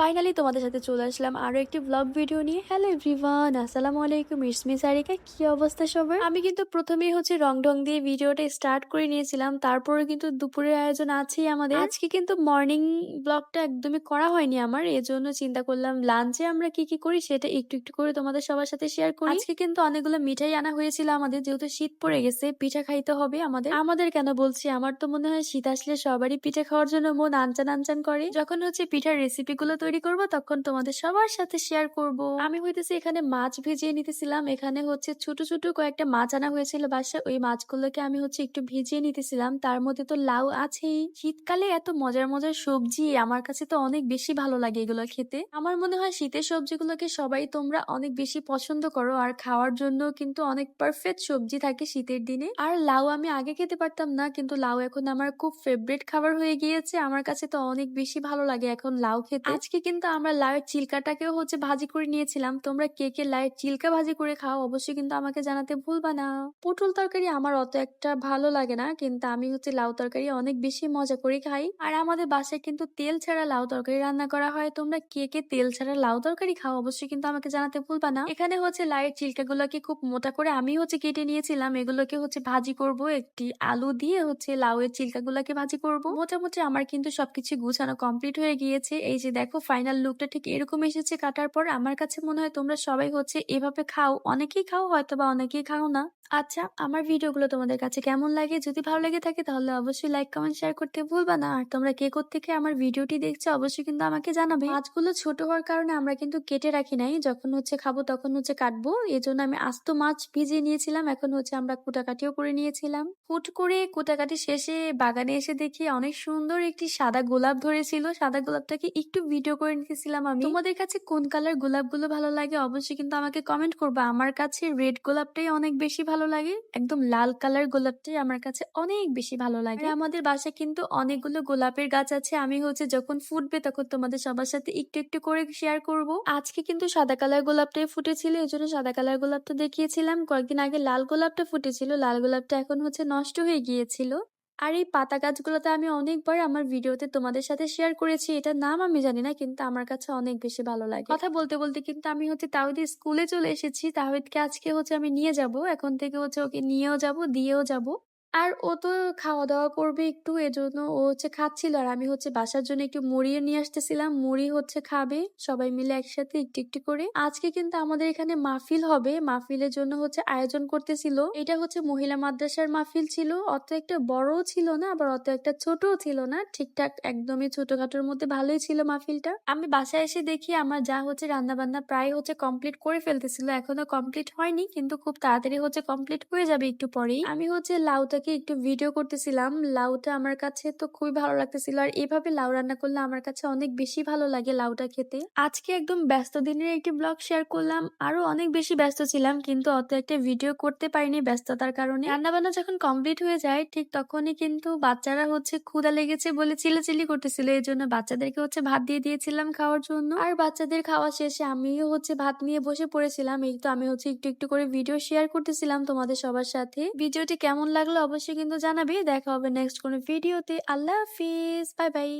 Finally তোমাদের সাথে চলে আসলাম আরও একটি ব্লগ ভিডিও নিয়ে। হ্যালো এভরিওয়ান আসসালামু আলাইকুম ইসমি সারিকা। কি অবস্থা সবার? আমি কিন্তু প্রথমেই হচ্ছে রং ঢং দিয়ে ভিডিওটা স্টার্ট করে নিয়েছিলাম। তারপরে কিন্তু দুপুরের আয়োজন আছেই আমাদের। আজকে কিন্তু মর্নিং ব্লগটা একদমই করা হয়নি আমার। এজন্য চিন্তা করলাম লাঞ্চে আমরা কি কি করি সেটা একটু একটু করে তোমাদের সবার সাথে শেয়ার করি। আজকে কিন্তু অনেকগুলো মিঠাই আনা হয়েছিল আমাদের, যেহেতু শীত পড়ে গেছে, পিঠা খাইতে হবে আমাদের। আমাদের কেন বলছি? আমার তো মনে হয় শীত আসলে সবারই পিঠা খাওয়ার জন্য মন আনচান আনচান করে। যখন হচ্ছে পিঠার রেসিপি গুলো তৈরি করব তখন তোমাদের সবার সাথে শেয়ার করব। আমি হইতেছি এখানে মাছ ভিজিয়ে নিতেছিলাম। এখানে হচ্ছে ছোট ছোট কয়েকটা মাছ আনা হয়েছিল বাসায়। ওই মাছগুলোকে আমি হচ্ছে একটু ভিজিয়ে নিতেছিলাম। তার মধ্যে তো লাউ আছেই। শীতকালে এত মজার মজার সবজি আমার কাছে তো অনেক বেশি ভালো লাগে এগুলো খেতে। আমার মনে হয় শীতের সবজিগুলোকে সবাই তোমরা অনেক বেশি পছন্দ করো। আর খাওয়ার জন্য কিন্তু অনেক পারফেক্ট সবজি থাকে শীতের দিনে। আর লাউ আমি আগে খেতে পারতাম না কিন্তু লাউ এখন আমার খুব ফেভারিট খাবার হয়ে গিয়েছে। আমার কাছে তো অনেক বেশি ভালো লাগে এখন লাউ খেতে। আজকে কিন্তু আমরা লাউয়ের চিল্কাটাকেও হচ্ছে ভাজি করে নিয়েছিলাম। তোমরা কে কে লাউয়ের চিল্কা ভাজি করে খাও অবশ্যই কিন্তু আমাকে জানাতে ভুলবা না। পটল তরকারি আমার অত একটা ভালো লাগে না, কিন্তু আমি হচ্ছে লাউ তরকারি অনেক বেশি মজা করে খাই। আর আমাদের বাসায় কিন্তু তেল ছাড়া লাউ তরকারি রান্না করা হয়। তোমরা কে কে তেল ছাড়া লাউ তরকারি খাও অবশ্যই কিন্তু আমাকে জানাতে ভুলবা না। এখানে হচ্ছে লাউয়ের চিল্কাগুলোকে খুব মোটা করে আমি হচ্ছে কেটে নিয়েছিলাম। এগুলোকে হচ্ছে ভাজি করব। একটি আলু দিয়ে হচ্ছে লাউয়ের চিল্কাগুলোকে ভাজি করব। মোটামুটি আমার কিন্তু সবকিছু গুছানো কমপ্লিট হয়ে গিয়েছে। এই যে দেখো ফাইনাল লুকটা ঠিক এরকম এসেছে কাটার পর আমার কাছে মনে হয় তোমরা সবাই হচ্ছে এভাবে খাও, অনেকেই খাও হয়তো বা অনেকেই খাও না। আচ্ছা আমার ভিডিওগুলো তোমাদের কাছে কেমন লাগে? যদি ভালো লেগে থাকে তাহলে অবশ্যই লাইক কমেন্ট শেয়ার করতে ভুলবা না। আর তোমরা কে থেকে আমার ভিডিওটি দেখছ অবশ্যই কিন্তু আমাকে জানাবে। মাছগুলো ছোট হওয়ার কারণে আমরা কিন্তু কেটে রাখি নাই। যখন হচ্ছে খাব তখন হচ্ছে কাটবো। এই জন্য আমি আস্ত মাছ ভিজিয়ে নিয়েছিলাম। এখন হচ্ছে আমরা কুটাকাটিও করে নিয়েছিলাম। হুট করে কুটাকাটি শেষে বাগানে এসে দেখি অনেক সুন্দর একটি সাদা গোলাপ ধরেছিল। সাদা গোলাপটাকে একটু ভিডিও করে নিতেছিলাম আমি। তোমাদের কাছে কোন কালার গোলাপগুলো ভালো লাগে অবশ্যই কিন্তু আমাকে কমেন্ট করবা। আমার কাছে রেড গোলাপটাই অনেক বেশি ভালো লাগে। একদম লাল কালার গোলাপটাই আমার কাছে অনেক বেশি ভালো লাগে। আমাদের বাসায় কিন্তু অনেকগুলো গোলাপের গাছ আছে। আমি হচ্ছে যখন ফুটবে তখন তোমাদের সবার সাথে একটু একটু করে শেয়ার করব। আজকে কিন্তু সাদা কালার গোলাপটাই ফুটেছিল এই জন্য সাদা কালার গোলাপটা দেখিয়েছিলাম। কয়েকদিন আগে লাল গোলাপটা ফুটেছিল। লাল গোলাপটা এখন হচ্ছে নষ্ট হয়ে গিয়েছিল। আর এই পাতা গাছগুলোতে আমি অনেকবার আমার ভিডিওতে তোমাদের সাথে শেয়ার করেছি। এটার নাম আমি জানি না, কিন্তু আমার কাছে অনেক বেশি ভালো লাগে। কথা বলতে বলতে কিন্তু আমি হচ্ছে তাহিদের স্কুলে চলে এসেছি। তাহিদকে আজকে হচ্ছে আমি নিয়ে যাব। এখন থেকে হচ্ছে ওকে নিয়েও যাব, দিয়েও যাব। আর ও তো খাওয়া দাওয়া করবে একটু, এজন্য ও হচ্ছে খাচ্ছিল। আর আমি হচ্ছে বাসার জন্য একটু মুড়িও নিয়ে আসতেছিলাম। মুড়ি হচ্ছে খাবে, সবাই মিলে একসাথে একটু একটু করে। আজকে কিন্তু আমাদের এখানে মাহফিল হবে। মাহফিলের জন্য হচ্ছে আয়োজন করতেছিল। এটা হচ্ছে মহিলা মাদ্রাসার মাহফিল ছিল। অত একটা বড়ও ছিল না, আবার অত একটা ছোটও ছিল না। ঠিকঠাক একদমই ছোটখাটোর মধ্যে ভালোই ছিল মাহফিলটা। আমি বাসায় এসে দেখি আমার যা হচ্ছে রান্না বান্না প্রায় হচ্ছে কমপ্লিট করে ফেলতেছিল। এখনও কমপ্লিট হয়নি, কিন্তু খুব তাড়াতাড়ি হচ্ছে কমপ্লিট হয়ে যাবে একটু পরেই। আমি হচ্ছে লাউটা থেকে একটু ভিডিও করতেছিলাম। লাউটা আমার কাছে তো খুবই ভালো লাগতেছিল। আর এভাবে লাউ রান্না করলে আমার কাছে অনেক বেশি ভালো লাগে লাউটা খেতে। আজকে একদম ব্যস্ত দিনের একটি ব্লগ শেয়ার করলাম। আরও অনেক বেশি ব্যস্ত ছিলাম, কিন্তু অত একটা ভিডিও করতে পারিনি ব্যস্ততার কারণে। রান্না বান্না যখন কমপ্লিট হয়ে যায়, ঠিক তখনই কিন্তু বাচ্চারা হচ্ছে ক্ষুদা লেগেছে বলে চিল্লাচিল্লি করতেছিল। এই জন্য বাচ্চাদেরকে হচ্ছে ভাত দিয়ে দিয়েছিলাম খাওয়ার জন্য। আর বাচ্চাদের খাওয়া শেষে আমিও হচ্ছে ভাত নিয়ে বসে পড়েছিলাম। এই তো আমি হচ্ছে একটু একটু করে ভিডিও শেয়ার করতেছিলাম তোমাদের সবার সাথে। ভিডিওটি কেমন লাগল অবশ্যই কিন্তু জানাবে। দেখা হবে নেক্সট কোনো ভিডিওতে আল্লাহ হাফিজ। Bye bye